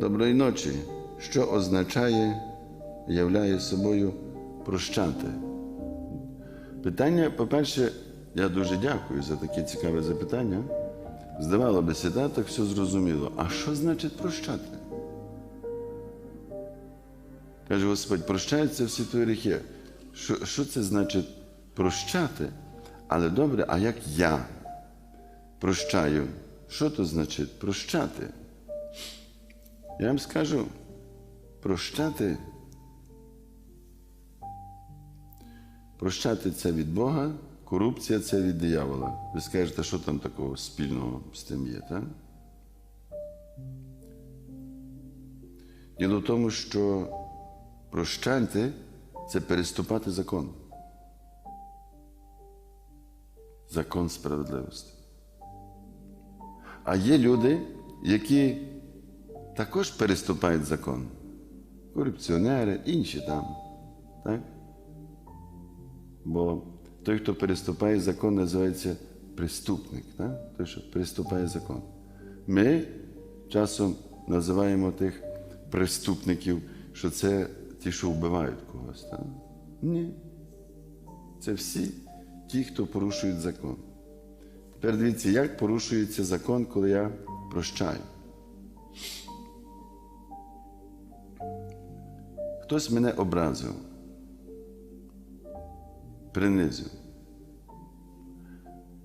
Доброї ночі, що означає, являє собою прощати. Питання, по-перше, я дуже дякую за таке цікаве запитання. Здавало би да, так все зрозуміло. А що значить прощати? Каже Господь, прощаються всі твої гріхи. Що, що це значить прощати? Але добре, а як я прощаю? Що то значить прощати? Я вам скажу, прощати. Прощати це від Бога, корупція це від диявола. Ви скажете, що там такого спільного з тим є, так? Діло в тому, що прощати це переступати закон. Закон справедливості. А є люди, які також переступають закон. Корупціонери, інші там. Так? Бо той, хто переступає закон, називається преступник. Так? Той, що переступає закон. Ми часом називаємо тих преступників, що це ті, що вбивають когось. Так? Ні. Це всі ті, хто порушують закон. Тепер дивіться, як порушується закон, коли я прощаю. Хтось мене образив, принизив.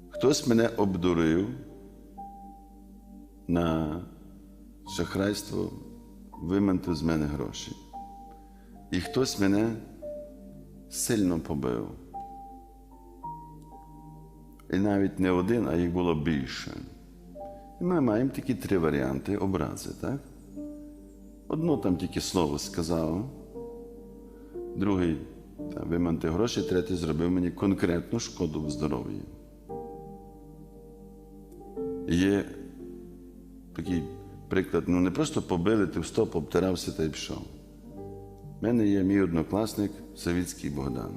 Хтось мене обдурив на шахрайство, вимантив з мене гроші. І хтось мене сильно побив. І навіть не один, а їх було більше. І ми маємо такі три варіанти образи, так? Одно там тільки слово сказав, другий там, виманти гроші, третій зробив мені конкретну шкоду в здоров'ї. Є такий приклад, ну не просто побили, ти в стоп, обтирався та й пішов. У мене є мій однокласник Савіцький Богдан.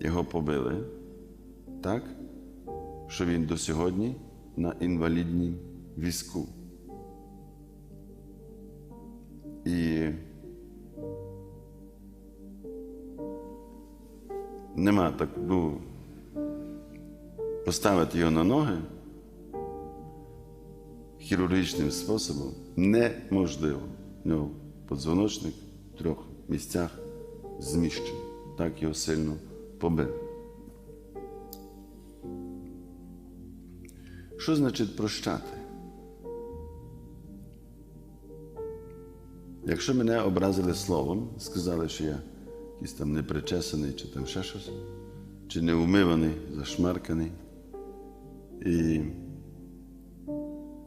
Його побили так, що він до сьогодні на інвалідній візку. Нема так, ну, поставити його на ноги хірургічним способом неможливо. У нього подзвоночник в трьох місцях зміщений. Так його сильно побив. Що значить прощати? Якщо мене образили словом, сказали, що я якийсь там непричесаний, чи там ще щось, чи неумиваний, зашмарканий. І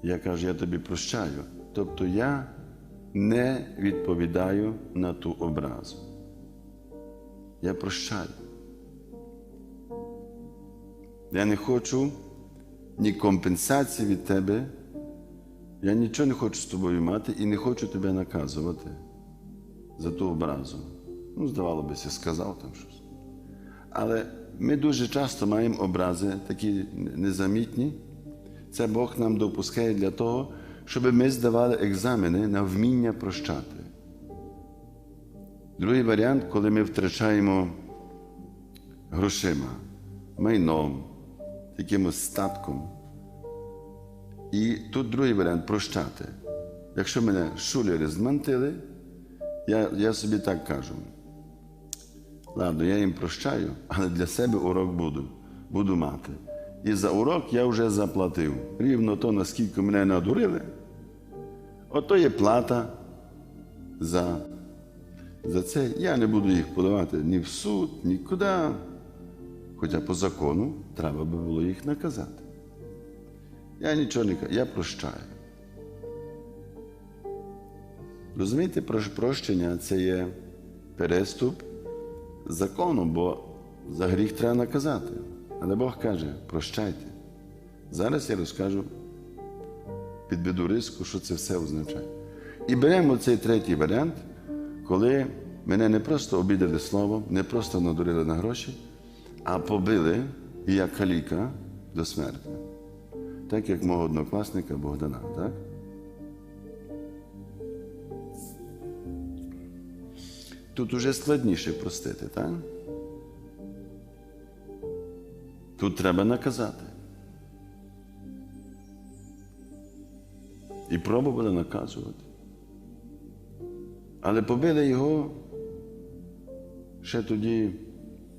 я кажу, я тобі прощаю. Тобто я не відповідаю на ту образу. Я прощаю. Я не хочу ні компенсації від тебе. Я нічого не хочу з тобою мати і не хочу тебе наказувати за ту образу. Ну, здавалося б, сказав там щось. Але ми дуже часто маємо образи, такі незамітні. Це Бог нам допускає для того, щоб ми здавали екзамени на вміння прощати. Другий варіант, коли ми втрачаємо грошима, майном, якимось статком. І тут другий варіант прощати. Якщо мене шулери змантили, я я собі так кажу. Ладно, я їм прощаю, але для себе урок буду, буду мати. І за урок я вже заплатив. Рівно то, наскільки мене надурили, ото є плата за, за це. Я не буду їх подавати ні в суд, нікуди. Хоча по закону треба би було їх наказати. Я нічого не кажу, я прощаю. Розумієте, прощення це є переступ закону, бо за гріх треба наказати. Але Бог каже, прощайте. Зараз я розкажу під біду риску, що це все означає. І беремо цей третій варіант, коли мене не просто обідали словом, не просто надурили на гроші, а побили як каліка до смерті. Так як мого однокласника Богдана. так? Тут уже складніше простити, так? Тут треба наказати. І пробували наказувати. Але побили його ще тоді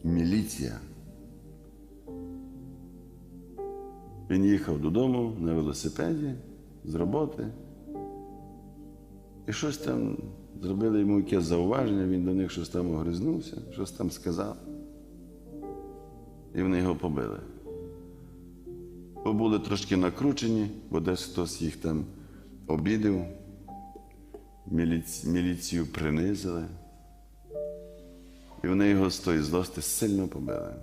міліція. Він їхав додому на велосипеді з роботи. І щось там зробили йому якесь зауваження, він до них щось там огризнувся, щось там сказав. І вони його побили. Бо були трошки накручені, бо десь хтось їх там обідав, міліці- міліцію принизили. І вони його з тої злости сильно побили.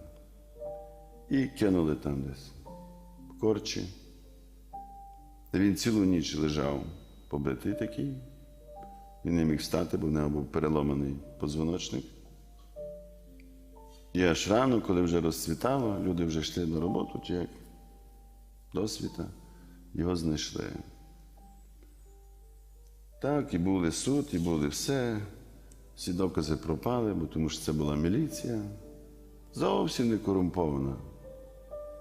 І кинули там десь в корчі. Він цілу ніч лежав побитий такий. Він не міг встати, бо в нього був переломаний позвоночник. І аж рано, коли вже розцвітало, люди вже йшли на роботу, чи як до світа, його знайшли. Так, і були суд, і були все. Всі докази пропали, бо тому що це була міліція. Зовсім не корумпована.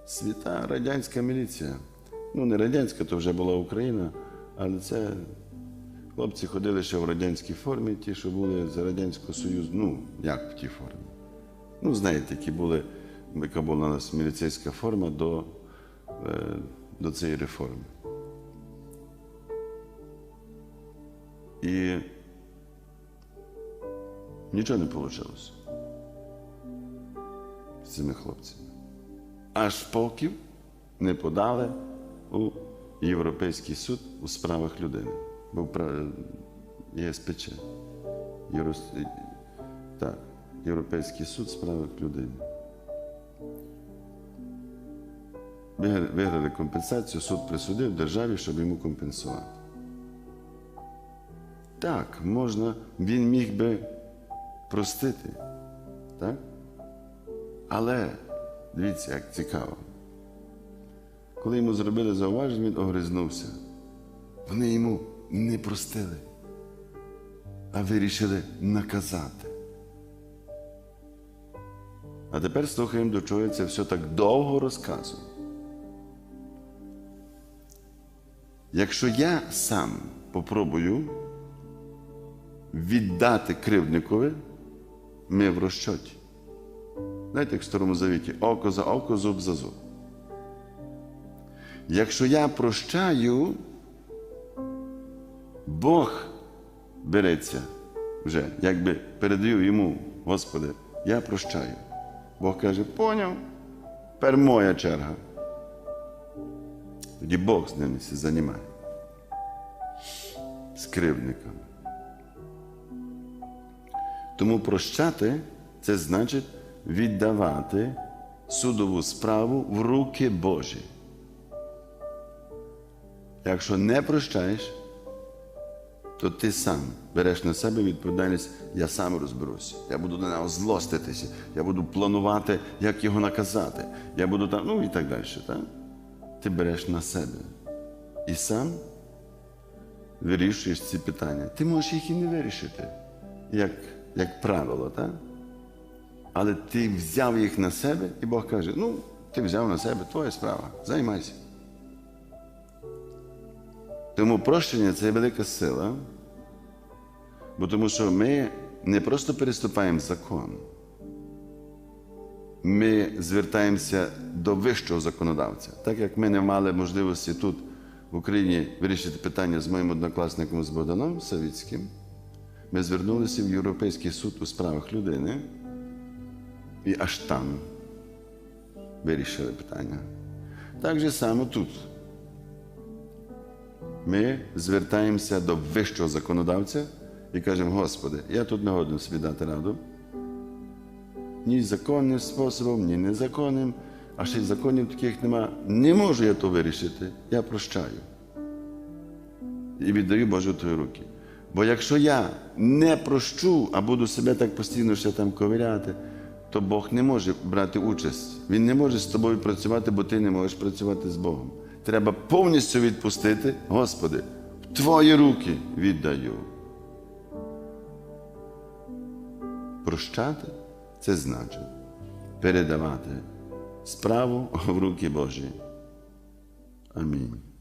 Світа радянська міліція. Ну, не радянська, то вже була Україна, але це хлопці ходили ще в радянській формі, ті, що були з Радянського Союзу. Ну, як в тій формі. Ну, знаєте, які були, яка була у нас міліцейська форма до, е, до цієї реформи. І нічого не вийшло з цими хлопцями. Аж поки не подали у Європейський суд у справах людини. Був ЄСПЧ. Єврос- Так, Європейський суд у справах людини. Виграли компенсацію, суд присудив державі, щоб йому компенсувати. Так, можна, він міг би простити. Так? Але дивіться, як цікаво. Коли йому зробили зауваження, він огризнувся. Вони йому не простили, а вирішили наказати. А тепер слухаємо, до чого це все так довго розказую. Якщо я сам попробую віддати кривдникові, ми в розчоті. Знаєте, як в Старому Завіті, око за око, зуб за зуб. Якщо я прощаю, Бог береться вже, якби передаю йому, Господи, я прощаю. Бог каже, поняв, тепер моя черга. Тоді Бог з ними займає. З кривдниками. Тому прощати це значить віддавати судову справу в руки Божі. Якщо не прощаєш, то ти сам береш на себе відповідальність, я сам розберуся. Я буду на нього злоститися, я буду планувати, як його наказати. Я буду там, ну і так далі. Так? Ти береш на себе. І сам вирішуєш ці питання. Ти можеш їх і не вирішити, як, як правило, так? Але ти взяв їх на себе, і Бог каже: ну, ти взяв на себе, твоя справа, займайся. Тому прощення це велика сила, бо тому що ми не просто переступаємо закон, ми звертаємося до вищого законодавця. Так як ми не мали можливості тут в Україні вирішити питання з моїм однокласником з Богданом Савіцьким, ми звернулися в Європейський суд у справах людини і аж там вирішили питання. Так же само тут. Ми звертаємося до вищого законодавця і кажемо, Господи, я тут не годен собі дати раду. Ні законним способом, ні незаконним, а ще й законів таких нема. Не можу я то вирішити, я прощаю. І віддаю Божу твої руки. Бо якщо я не прощу, а буду себе так постійно ще там ковиряти, то Бог не може брати участь. Він не може з тобою працювати, бо ти не можеш працювати з Богом. Треба повністю відпустити, Господи, в Твої руки віддаю. Прощати це значить передавати справу в руки Божі. Амінь.